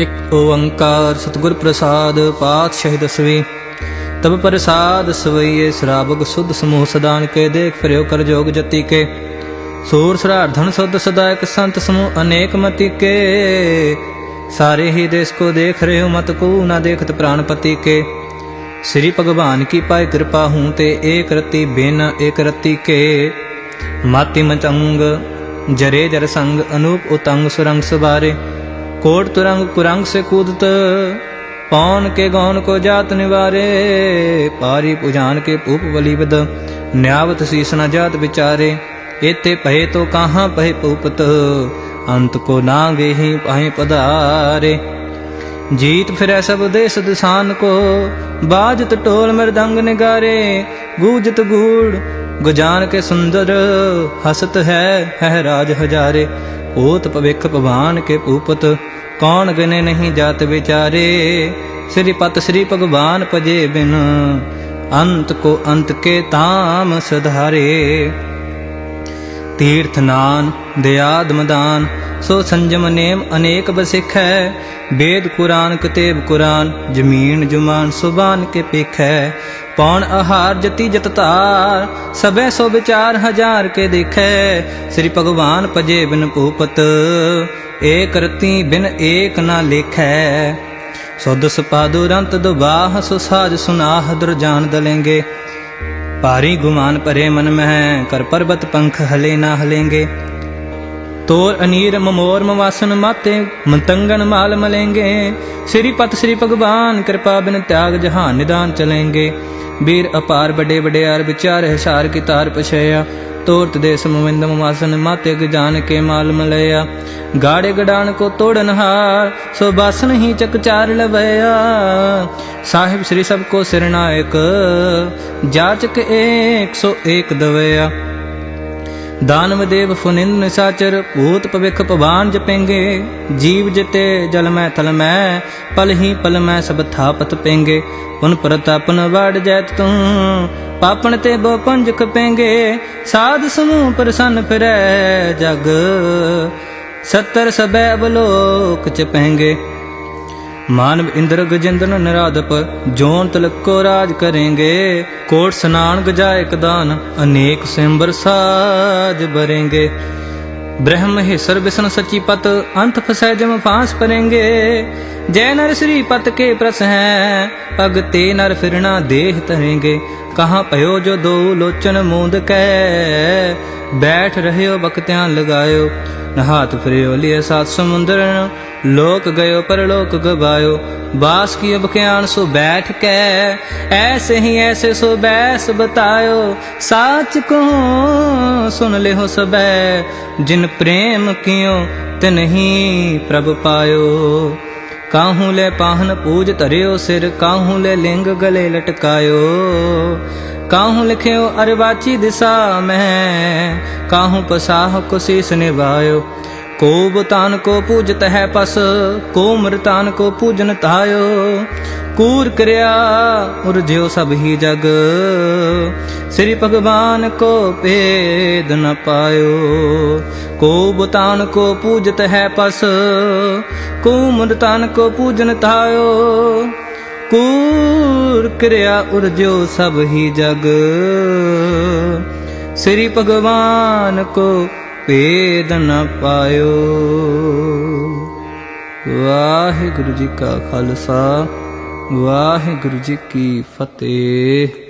ਇਕ ਓੰਕਾਰ ਸਤਿਗੁਰ ਪ੍ਰਸਾਦ ਪਾਤਸ਼ਾਹੀ ਦਸਵੀਂ। ਤਬ ਪ੍ਰਸਾਦ ਸਵਈਏ ਸਰਾਬਗ ਸੁਧ ਸਮੂਹ ਸਦਾਨ ਕੇ, ਦੇਖ ਫਿਰਿਓ ਕਰ ਜੋਗ ਜਤੀ ਕੇ। ਸੂਰ ਸਰਾਰ ਸੁਧ ਸਦਾ ਸੰਤ ਸਮੂਹ ਅਨੇਕ ਮਤੀ ਕੇ। ਸਾਰੇ ਹੀ ਦੇਸ ਕੋ ਦੇਖ ਰਹੇ ਹੋ ਮਤ ਕੋ, ਨਾ ਦੇਖਤ ਪ੍ਰਾਨਪਤੀ ਕੇ। ਸ੍ਰੀ ਭਗਵਾਨ ਕੀ ਪਾਏ ਕਿਰਪਾ ਹੂੰ ਤੇ ਏਕ ਰਤੀ ਬਿਨ ਏਕ ਰਤੀ ਕੇ। ਮਾਤੀ ਮਚੰਗ ਜਰੇ ਜਰ ਸੰਗ ਅਨੂਪ ਉਤੰਗ ਸੁਰੰਗ ਸਵਾਰੇ। ਕੋਟ ਤੁਰੰਗ ਕੁਰੰਗ ਸੇ ਕੂਦਤ ਪੌਨ ਕੇ ਗੌਨ ਕੋ ਜਾਤ ਨਿਵਾਰੇ, ਪਾਰੀ ਪੁਜਾਨ ਕੇ ਪੂਪ ਬਲੀਵਦ ਨਿਆਵਤ ਸੀਸ ਨ ਜਾਤ ਵਿਚਾਰੇ ਇਤੇ ਭਏ ਤੋ ਕਹਾਂ ਭਏ ਪੂਪਤ ਅੰਤ ਕੋ ਨਾ ਗੇਹੀ ਪਾਏ ਪਧਾਰੇ। ਜੀਤ ਫਿਰੈ ਸਭ ਦੇਸ ਦਿਸਾਨ ਕੋ, ਬਾਜਤ ਢੋਲ ਮਰਦੰਗ ਨਿਗਾਰੇ, ਗੂਜਤ ਗੂੜ ਗੁਜਾਨ ਕੇ ਸੁੰਦਰ ਹਸਤ ਹੈ ਹੈ ਰਾਜ ਹਜਾਰੇ। ਓਤ ਭਵਿਖ ਭਵਾਨ ਕੇ ਪੂਪਤ ਕੌਣ ਗਨੇ ਨਹੀਂ ਜਾਤ ਵਿਚਾਰੇ। ਸ੍ਰੀ ਪਤ ਸ੍ਰੀ ਭਗਵਾਨ ਭਜੇ ਬਿਨ, ਅੰਤ ਕੋ ਅੰਤ ਕੇ ਤਾਮ ਸਧਾਰੇ। ਤੀਰਥ ਨਾਨ, ਦਿਆਦ ਮਦਾਨ ਸੋ ਸੰਜਮ ਨੇਮ ਅਨੇਕ ਬਸਿਖੈ। ਵੇਦ ਕੁਰਾਨ ਕਤੇਬ ਕੁਰਾਨ, ਜ਼ਮੀਨ ਜੁਮਾਨ ਸੁਬਾਨ ਕੇ ਪੇਖੈ। ਪੌਣ ਆਹਾਰ ਜਤੀ ਜਤ ਧਾਰ, ਸਭੈ ਸੋ ਵਿਚਾਰ ਹਜ਼ਾਰ ਕੇ ਦੇਖੈ। ਸ੍ਰੀ ਭਗਵਾਨ ਭਜੇ ਬਿਨ ਭੂਪਤ, ਏਕ ਰਤੀ ਬਿਨ ਏਕ ਨਾ ਲੇਖੈ। ਸੁਧ ਸਪਾਦੁਰੰਤ ਦੁਬਾਹ, ਸੋ ਸਾਜ ਸੁਨਾਹ ਦਰ ਜਾਣ ਦਲੇਂਗੇ। ਭਾਰੀ ਗੁਮਾਨ ਪਰੇ ਮਨ ਮਹਿ, ਕਰ ਪਰਬਤ ਪੰਖ ਹਲੇ ਨਾ ਹਲੇਂਗੇ। ਤੋਰ ਅਨੀਰ ਮਮੋਰ ਮਵਾਸਨ ਮਾਤੇ ਮੰਤੰਗਨ ਮਾਲ ਮਲੇਂਗੇ। ਸ੍ਰੀ ਪਤ ਸ੍ਰੀ ਭਗਵਾਨ, ਕਿਰਪਾ ਬਿਨ ਤਿਆਗ ਜਹਾਨ ਨਿਦਾਨ ਚਲੇਂਗੇ। ਵੀਰ ਅਪਾਰ ਬੜੇ ਵਡਿਆਰ ਵਿਚਾਰ ਹਿਸਾਰ ਕੀ ਤਾਰ ਪਛਿਆ। ਤੋਰਤ ਦੇ ਸਮਵਿੰਦ ਮਵਾਸਨ ਮਾਤੇ ਗ ਜਾਣ ਕੇ ਮਾਲ ਮਲਿਆ। ਗਾੜੇ ਗਡਾਨ ਕੋ ਤੋੜਨ ਹਾਰ ਸੋ ਬਸ ਨਹੀਂ ਚੱਕ ਚਾਰ ਲਵਿਆ। ਸਾਹਿਬ ਸ੍ਰੀ ਸਭ ਕੋ ਸਿਰਨਾਇਕ ਜਾਚਕ 101 ਦਵਿਆ। ਦਾਨਵ ਦੇਵ ਫੁਨਿੰਦ ਨਿਸਾਚਰ ਭੂਤ ਭਵਿਖ ਭਵਾਨ ਜਪੇਂਗੇ। ਜੀਵ ਜਿਤੇ ਜਲ ਮੈਂ ਥਲ ਮੈਂ, ਪਲ ਹੀ ਪਲ ਮੈਂ ਸਭ ਥਾਪਤ ਪੇਂਗੇ। ਉਨ ਪ੍ਰਤਾਪਨ ਵੜ ਜੈਤ ਤੂੰ, ਪਾਪਣ ਤੇ ਬੋ ਪੰਜ ਖਪੇਂਗੇ। ਸਾਧ ਸਮੂਹ ਪ੍ਰਸੰਨ ਫਿਰੈ ਜਗ, ਸਤਰ ਸਬੈ ਬਲੋਕ ਚ ਪहेंगे ਮਾਨਵ ਇੰਦਰ ਗਜਿੰਦਨ ਨਰਾਦਪ ਜੋਨ ਤਲਕੋ ਰਾਜ ਕਰेंगे ਕੋਟ ਸਨਾਨ ਗਜਾਇਕ ਦਾਨ, ਅਨੇਕ ਸਿੰਬਰ ਸਾਜ ਬਰेंगे ਬ੍ਰਹਮ ਹੈ ਸਰਬਿਸਨ ਸਚੀ ਪਤ, ਅੰਤ ਫਸੈ ਜਮ ਫਾਂਸ ਪਰेंगे ਜੈ ਨਰ ਸ੍ਰੀ ਪਤ ਕੇ ਪ੍ਰਸ ਹੈ ਅਗ ਤੇ ਨਰ ਫਿਰਣਾ ਦੇਹ ਤਰेंगे ਕਹਾ ਭਇਓ ਜੋ ਦੋ ਲੋਚਨ ਮੂੰਦ ਕੈ, ਬੈਠ ਰਹਿਓ ਬਖਤਿਆਂ ਲਗਾਇਓ। ਨਹਾਤ ਫਿਰਿਓ, ਲਿਏ ਸਾਤ ਸਮੁੰਦਰਨ ਲੋਕ ਗਇਓ, ਪਰਲੋਕ ਗਵਾਇਓ ਬਾਸ ਕੀ ਅਬਖਿਆਨ ਸੋ ਬੈਠ ਕੇ। ਐਸੇ ਹੀ ਐਸੇ ਸੋ ਬੈਸ ਬਤਾਇਓ। ਸਾਚ ਕੋ ਸੁਨ ਲਿਓ ਸਬੈ। ਜਿਨ ਪ੍ਰੇਮ ਕਿਓ ਤਿਨਹੀ ਪ੍ਰਭ ਪਾਇਓ। ਕਾਹੂ ਲੈ ਪਾਹਨ ਪੂਜ ਧਰਿਓ ਸਿਰ, ਕਾਹੂ ਲੈ ਲਿੰਗ ਗਲੇ ਲਟਕਾਇਓ। ਕਾਹੂ ਲਿਖਿਓ ਅਰਵਾਚੀ ਦਿਸਾ ਮੈਂ ਕਾਹੂ ਪਸਾਹ ਕੋ ਸੀਸ ਨਿਵਾਇਓ ਕੋ ਬਤਾਨ ਕੋ ਪੂਜਤ ਹੈ ਪਸ, ਕੋ ਮਰਤਾਨ ਕੋ ਪੂਜਨ ਤਾਇਓ। ਕੂਰ ਕਰਿਆ, ਉਰਜਿਓ ਸਭ ਹੀ ਜਗ। ਸ੍ਰੀ ਭਗਵਾਨ ਕੋ ਭੇਦ ਨ ਪਾਇਓ। ਕੋ ਬਤਾਨ ਕੋ ਪੂਜਤ ਹੈ ਪਸ, ਕੋ ਮਰਤਾਨ ਕੋ ਪੂਜਨ ਤਾਇਓ। ਕੂਰ ਕਿਰਿਆ ਉਰਜੋ ਸਭ ਹੀ ਜਗ। ਸ੍ਰੀ ਭਗਵਾਨ ਕੋ ਭੇਦ ਨ ਪਾਇਓ। ਵਾਹਿਗੁਰੂ ਜੀ ਕਾ ਖਾਲਸਾ, ਵਾਹਿਗੁਰੂ ਜੀ ਕੀ ਫਤਿਹ।